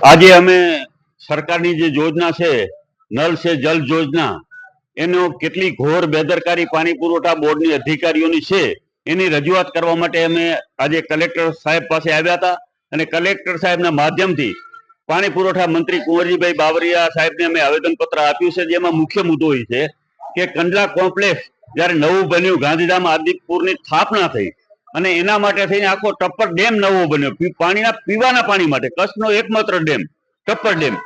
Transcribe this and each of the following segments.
આજે અમે સરકારની જે યોજના છે નલ છે, જલ યોજના, એનો કેટલી ઘોર બેદરકારી પાણી પુરવઠા બોર્ડની અધિકારીઓની છે, એની રજૂઆત કરવા માટે અમે આજે કલેક્ટર સાહેબ પાસે આવ્યા હતા અને કલેક્ટર સાહેબના માધ્યમથી પાણી પુરવઠા મંત્રી કુંવરજીભાઈ બાવરિયા સાહેબને અમે આવેદનપત્ર આપ્યું છે, જેમાં મુખ્ય મુદ્દો એ છે કે કંડલા કોમ્પ્લેક્સ જ્યારે નવું બન્યું ગાંધીધામ આદિપુરની સ્થાપના થઈ અને એના માટે થઈને આખો ટપ્પર ડેમ નવો બન્યો. પાણીના, પીવાના પાણી માટે. કચ્છનો એકમાત્ર ડેમ, ટપ્પર ડેમ.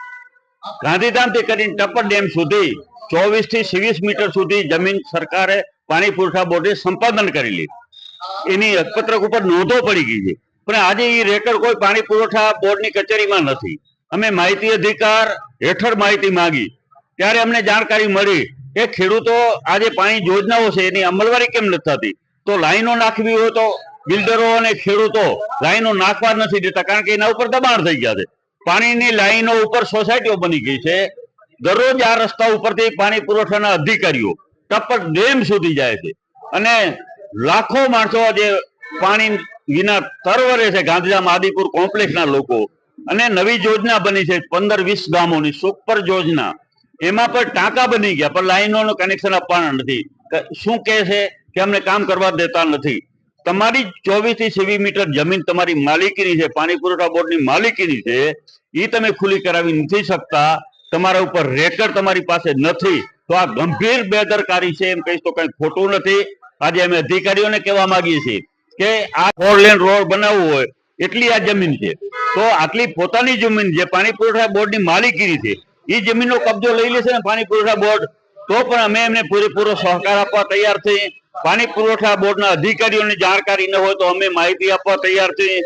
ગાંધીધામથી કરીને ટપ્પર ડેમ સુધી ચોવીસથી છવ્વીસ મીટર સુધી જમીન સરકારે પાણી પુરવઠા બોર્ડે સંપાદન કરી લીધી. એની હકપત્રક ઉપર નોંધો પડી ગઈ છે. પણ આજે એ રેકર્ડ કોઈ પાણી પુરવઠા બોર્ડની કચેરીમાં નથી. અમે માહિતી અધિકાર હેઠળ માહિતી માંગી. ત્યારે અમને જાણકારી મળી કે ખેડૂતો આજે પાણી યોજનાઓ છે, એની અમલવારી કેમ નથી થતી? તો લાઈનો નાખવી હોય તો બિલ્ડરો અને ખેડૂતો લાઈનો નાખવા નથી દેતા, કારણ કે એના ઉપર દબાણ થઈ ગયા છે. પાણીની લાઈનો ઉપર સોસાયટીઓ બની ગઈ છે. દરરોજ આ રસ્તા ઉપરથી પાણી પુરવઠાના અધિકારીઓ ટપક ડેમ સુધી જાય છે. અને લાખો માણસો આજે પાણી વિના તરવરે છે, ગાંધીધામ આદિપુર કોમ્પ્લેક્ષના લોકો. અને નવી યોજના બની છે, પંદર વીસ ગામોની સુપર યોજના. એમાં પણ ટાંકા બની ગયા, પણ લાઈનોનું કનેક્શન આપવાના નથી. શું કહે છે? કે અમને કામ કરવા દેતા નથી. તમારી ચોવીસથી છવ્વીસ મીટર જમીન તમારી માલિકીની છે, પાણી પુરવઠા બોર્ડની માલિકીની છે એ તમે ખુલ્લી કરાવી નથી શકતા, તમારા ઉપર રેકર્ડ તમારી પાસે નથી. તો આ ગંભીર બેદરકારી છે, એમ કહીશ તો કઈ ખોટું નથી. આજે અમે અધિકારીઓને કહેવા માંગીએ છીએ કે આ ફોર લેન રોડ બનાવવો હોય, એટલી આ જમીન છે. તો આટલી પોતાની જમીન જે પાણી પુરવઠા બોર્ડની માલિકીની છે એ જમીનનો કબજો લઈ લેશે ને પાણી પુરવઠા બોર્ડ? તો પણ અમે એમને પૂરેપૂરો સહકાર આપવા તૈયાર છીએ. પાણી પુરવઠા બોર્ડના અધિકારીઓની જાણકારી ન હોય તો અમે માહિતી આપવા તૈયાર છીએ.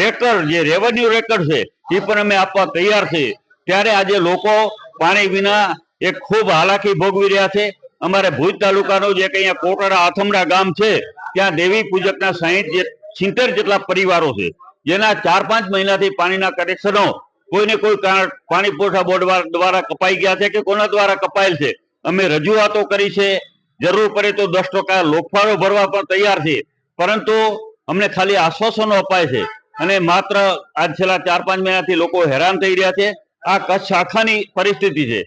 રેકર્ડ જે રેવન્યુ રેકર્ડ છે, એ પણ અમે આપવા તૈયાર છીએ. ત્યારે આજે લોકો પાણી વિના એક ખૂબ હાલાકી ભોગવી રહ્યા છે. અમારે ભુજ તાલુકાનો જે કંઈ કોટડા આથમડા ગામ છે, ત્યાં દેવી પૂજકના સાહીઠ જેટલા પરિવારો છે. જેના ચાર પાંચ મહિનાથી પાણીના કનેક્શનો કોઈને કોઈ પાણી પુરવઠા બોર્ડ દ્વારા કપાઈ ગયા છે કે કોના દ્વારા કપાયેલ છે. અમે રજૂઆતો કરી છે. જરૂર પડે તો દસ ટકા લોકફાળો ભરવા પણ તૈયાર છે. પરંતુ અમને ખાલી આશ્વાસનો અપાય છે અને માત્ર આજ છેલ્લા ચાર પાંચ મહિનાથી લોકો હેરાન થઈ રહ્યા છે. આ કચ્છ શાખાની પરિસ્થિતિ છે.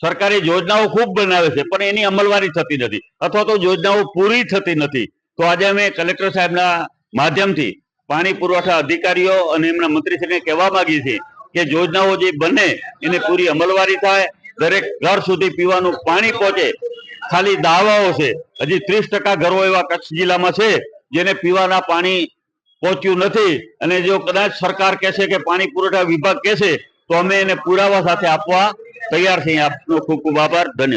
સરકારે યોજનાઓ ખૂબ બનાવે છે, પણ એની અમલવારી થતી નથી. અથવા તો યોજનાઓ પૂરી થતી નથી. તો આજે અમે કલેક્ટર સાહેબના માધ્યમથી પાણી પુરવઠા અધિકારીઓ અને એમના મંત્રીશ્રીને કહેવા માંગીએ છીએ કે યોજનાઓ જે બને, એને પૂરી અમલવારી થાય. દરેક ઘર સુધી પીવાનું પાણી પહોંચે. ખાલી દાવાઓ છે. હજી ત્રીસ ટકા ઘરો એવા કચ્છ જિલ્લામાં છે, જેને પીવાના પાણી પહોંચ્યું નથી. અને જો કદાચ સરકાર કહેશે કે પાણી પુરવઠા વિભાગ કહેશે તો અમે એને પુરાવા સાથે આપવા તૈયાર છીએ. આપનો ખૂબ ખૂબ આભાર. ધન્યવાદ.